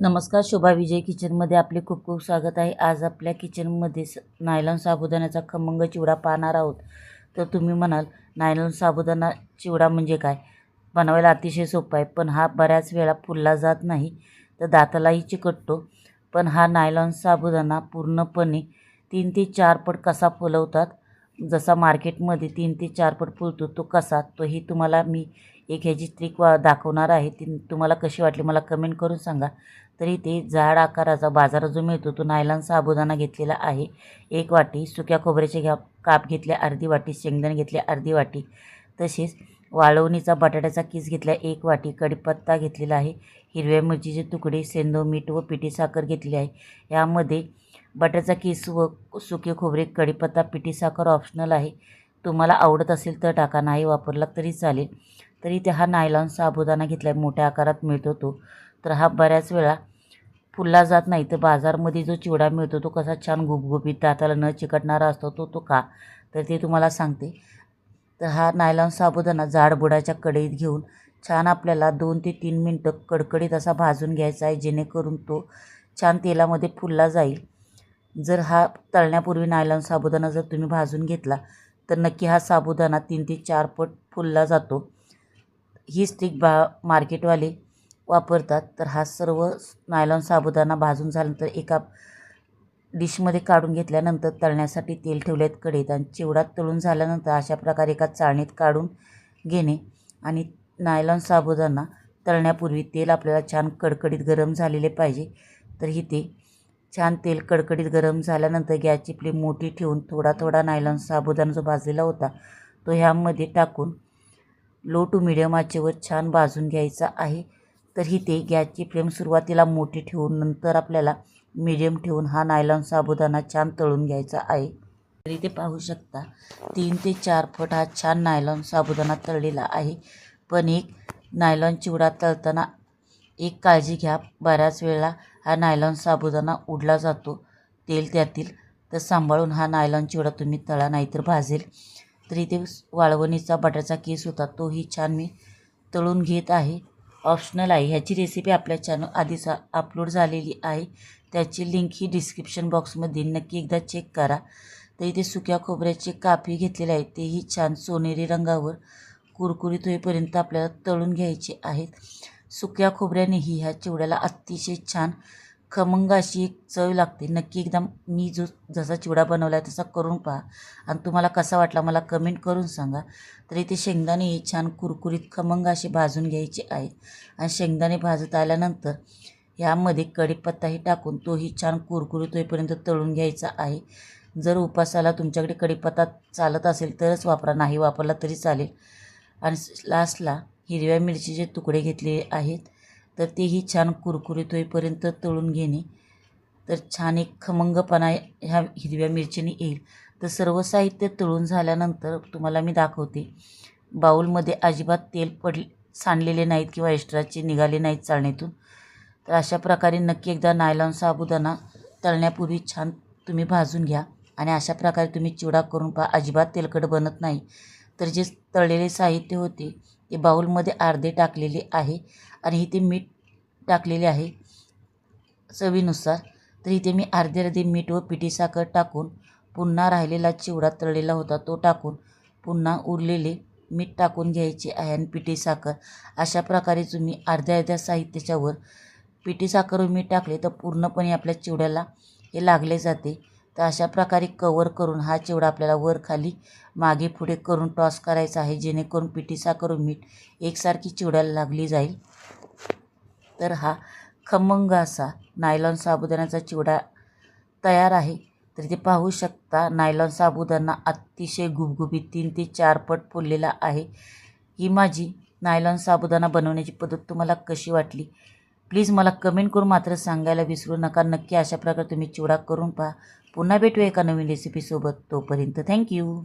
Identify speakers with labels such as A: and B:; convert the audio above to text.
A: नमस्कार शोभा विजय किचनमध्ये आपले खूप खूप स्वागत आहे. आज आपल्या किचनमध्ये स नायलॉन साबुदाण्याचा खमंग चिवडा पाहणार आहोत. तर तुम्ही म्हणाल नायलॉन साबुदाणा चिवडा म्हणजे काय? बनवायला अतिशय सोपा आहे पण हा बऱ्याच वेळा फुलला जात नाही तर दातालाही चिकटतो. पण हा नायलॉन साबुदाणा पूर्णपणे तीन ते चार पट कसा फुलवतात जसा मार्केटमध्ये तीन ते चार पट फुलतो तो कसा? तोही तुम्हाला मी एक ह्याची ट्रिक वा दाखवणार आहे. ती तुम्हाला कशी वाटली मला कमेंट करून सांगा. तरी ते जाड आकाराचा बाजारात जो मिळतो तो नायलॉन साबुदाणा घेतलेला आहे. एक वाटी सुक्या खोबऱ्याचे घ्या काप घेतल्या अर्धी वाटी शेंगदाणे घेतल्या अर्धी वाटी. तसेच वाळवणीचा बटाट्याचा किस घेतला एक वाटी कढीपत्ता घेतलेला आहे. हिरव्या मिरचीचे तुकडे सेंदो मीठ व पिठी साखर घेतली आहे. यामध्ये बटाट्याचा किस व सुके खोबरे कढीपत्ता पिठी साखर ऑप्शनल आहे. तुम्हाला आवडत असेल तर टाका. नाही वापरला तरी चालेल. तरी ते हा नायलॉन साबुदाणा घेतला मोठ्या आकारात मिळतो तो. तर हा बऱ्याच वेळा फुलला जात नाही. तर बाजारमध्ये जो चिवडा मिळतो तो कसा छान गुबगुबीत दाताला न चिकटणारा असतो तो तो का तर ते तुम्हाला सांगते. तर हा नायलॉन साबुदाणा जाड बुडाच्या कढईत घेऊन छान आपल्याला दोन ते तीन मिनटं कडकडीत असा भाजून घ्यायचा आहे. जेणेकरून तो छान तेलामध्ये फुलला जाईल. जर हा तळण्यापूर्वी नायलॉन साबुदाणा जर तुम्ही भाजून घेतला तर नक्की हा साबुदाणा तीन ते चार पट फुलला जातो. ही स्टिक बा मार्केटवाले वापरतात. तर हा सर्व नायलॉन साबुदाणा भाजून झाल्यानंतर एका डिशमध्ये काढून घेतल्यानंतर तळण्यासाठी तेल ठेवले आहेत कढईत आणि चिवडात तळून झाल्यानंतर अशा प्रकारे एका चाळणीत काढून घेणे आणि नायलॉन साबुदाणा तळण्यापूर्वी तेल आपल्याला छान कडकडीत गरम झालेले पाहिजे. तर इथे छान तेल कडकडीत गरम झाल्यानंतर गॅसची फ्लेम मोठी ठेवून थोडा थोडा नायलॉन साबुदाणा जो भाजलेला होता तो ह्यामध्ये टाकून लो टू मिडियम आचेवर छान भाजून घ्यायचा आहे. तर इथे गॅसची फ्लेम सुरुवातीला मोठी ठेवून नंतर आपल्याला मिडियम ठेवून हा नायलॉन साबुदाणा छान तळून घ्यायचा आहे. तर इथे पाहू शकता तीन ते चार फट हा छान नायलॉन साबुदाणा तळलेला आहे. पण एक नायलॉन चिवडा तळताना एक काळजी घ्या. बऱ्याच वेळा हा नायलॉन साबुदाणा उडला जातो. तेल त्यातील तर सांभाळून हा नायलॉन चिवडा तुम्ही तळा नाहीतर भाजेल. तर इथे वाळवणीचा बटाचा केस होता. तोही छान मी तळून घेत आहे. ऑप्शनल आहे. ह्याची रेसिपी आपल्या चॅनल आधीच अपलोड झालेली आहे. त्याची लिंक ही डिस्क्रिप्शन बॉक्समध्ये नक्की एकदा चेक करा. तर इथे सुक्या खोबऱ्याचे कापी घेतलेले आहे तेही छान सोनेरी रंगावर कुरकुरीत होईपर्यंत आपल्याला तळून घ्यायचे आहेत. सुक्या खोबऱ्यानेही ह्या चिवड्याला अतिशय छान खमंग अशी एक चव लागते. नक्की एकदम मी जो जसा चिवडा बनवला आहे तसा करून पहा आणि तुम्हाला कसा वाटला मला कमेंट करून सांगा. तर इथे शेंगदाणे हे छान कुरकुरीत खमंग असे भाजून घ्यायचे आहेत आणि शेंगदाणे भाजत आल्यानंतर ह्यामध्ये कढीपत्ताही टाकून तोही छान कुरकुरीत होईपर्यंत तळून घ्यायचा आहे. जर उपासाला तुमच्याकडे कढीपत्ता चालत असेल तरच वापरा नाही वापरला तरी चालेल. आणि लास्टला हिरव्या मिरचीचे तुकडे घेतले आहेत. तर तेही छान कुरकुरीत होईपर्यंत तळून घेणे. तर छान एक खमंगपणा ह्या हिरव्या मिरचीने येईल. तर सर्व साहित्य तळून झाल्यानंतर तुम्हाला मी दाखवते. बाऊलमध्ये अजिबात तेल पडले सांडलेले नाहीत किंवा एक्स्ट्राचे निघाले नाहीत चाळणीतून. तर अशा प्रकारे नक्की एकदा नायलॉन साबुदाणा तळण्यापूर्वी छान तुम्ही भाजून घ्या. आणि अशा प्रकारे तुम्ही चिवडा करून पहा अजिबात तेलकट बनत नाही. तर जे तळलेले साहित्य होते ते बाऊलमध्ये अर्धे टाकलेले आहे आणि इथे मीठ टाकलेले आहे चवीनुसार. तर इथे मी अर्धे अर्धे मीठ व पिठी साखर टाकून पुन्हा राहिलेला चिवडा तळलेला होता तो टाकून पुन्हा उरलेले मीठ टाकून घ्यायचे आहे आणि पिठी साखर. अशा प्रकारे तुम्ही अर्ध्या अर्ध्या साहित्याच्यावर पिठी साखर मीठ टाकले तर पूर्णपणे आपल्या चिवड्याला हे लागले जाते. तर अशा प्रकारे कवर करून हा चिवडा आपल्याला वर खाली मागे पुढे करून टॉस करायचा आहे जेणेकरून पिठी साखर मीठ एकसारखी चिवड्याला लागली जाईल. तर हा खमंग असा नायलॉन साबुदाण्याचा चिवडा तयार आहे. तर ते पाहू शकता नायलॉन साबुदाणा अतिशय गुबगुबीत तीन ते चार पट फुललेला आहे. ही माझी नायलॉन साबुदाणा बनवण्याची पद्धत तुम्हाला कशी वाटली? प्लीज मला कमेंट करून मात्र सांगायला विसरू नका. नक्की अशा प्रकारे तुम्ही चिवडा करून पहा. पुन्हा भेटू एका नवीन रेसिपीसोबत तोपर्यंत थँक्यू